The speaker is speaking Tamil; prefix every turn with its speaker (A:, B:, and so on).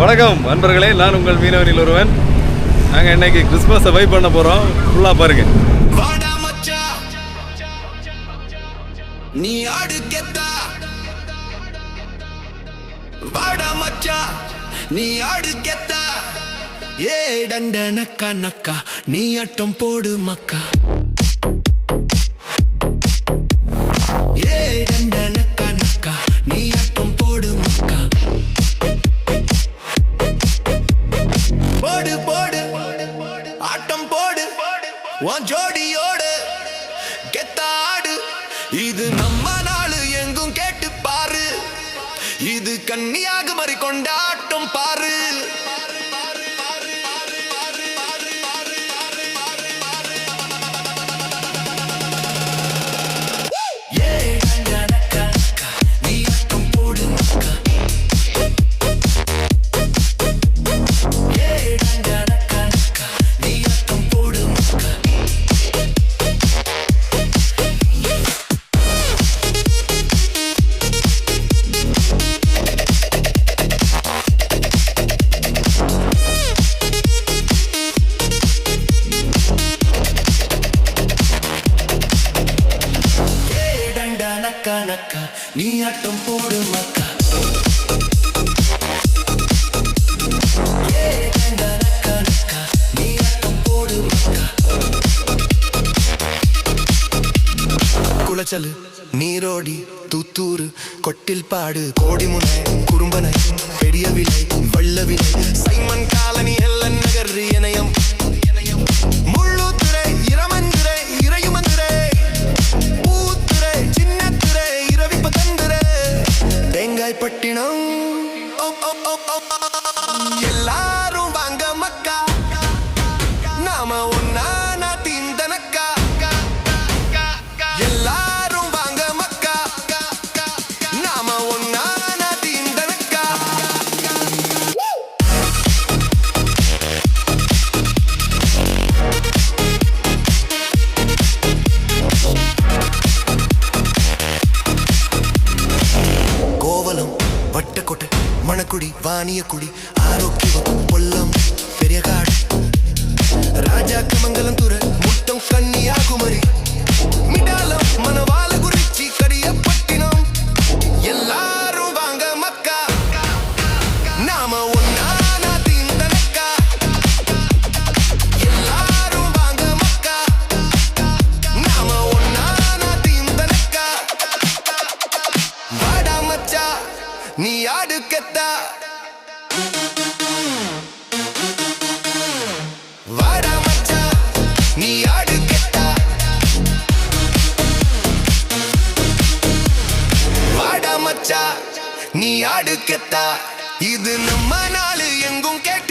A: வணக்கம் நண்பர்களே நான் உங்கள் மீனவனில் ஒருவன். நாங்கள் இன்னைக்கு கிறிஸ்மஸை வைப் பண்ண போகிறோம் ஃபுல்லாக பாருங்க.
B: நீ ஆடு கெத்தா வாடா மச்சா. நீ ஆடு கெத்தா ஏ டண்ட நக்கா நக்கா நீ அட்டம் போடு மக்கா. உன் ஜோடியோடு கெத்தாடு. இது நம்ம நாள் எங்கும் கேட்டு பாரு. இது கன்னியாகுமரி கொண்டாட்டம் பாரு. கணக்கா? நீ ஆட்டம் போடு மக்கா. குளச்சல் நீரோடி தூத்தூரு கொட்டில் பாடு கோடிமுனை குறும்பனை பெரிய விலை வள்ள விலை சைமன் காலனி எல்லன் நகர் இணையம் Oh, oh, oh, y en la குடி வாணிய குடி ஆரோக்கியம் பொல்லம் பெரிய காடு ராஜா கமங்கலம் துறை முட்டம் கன்னியாகுமரி. நீ அடுக்கத்தா. இது நம்ம நாள் எங்கும் கேட்க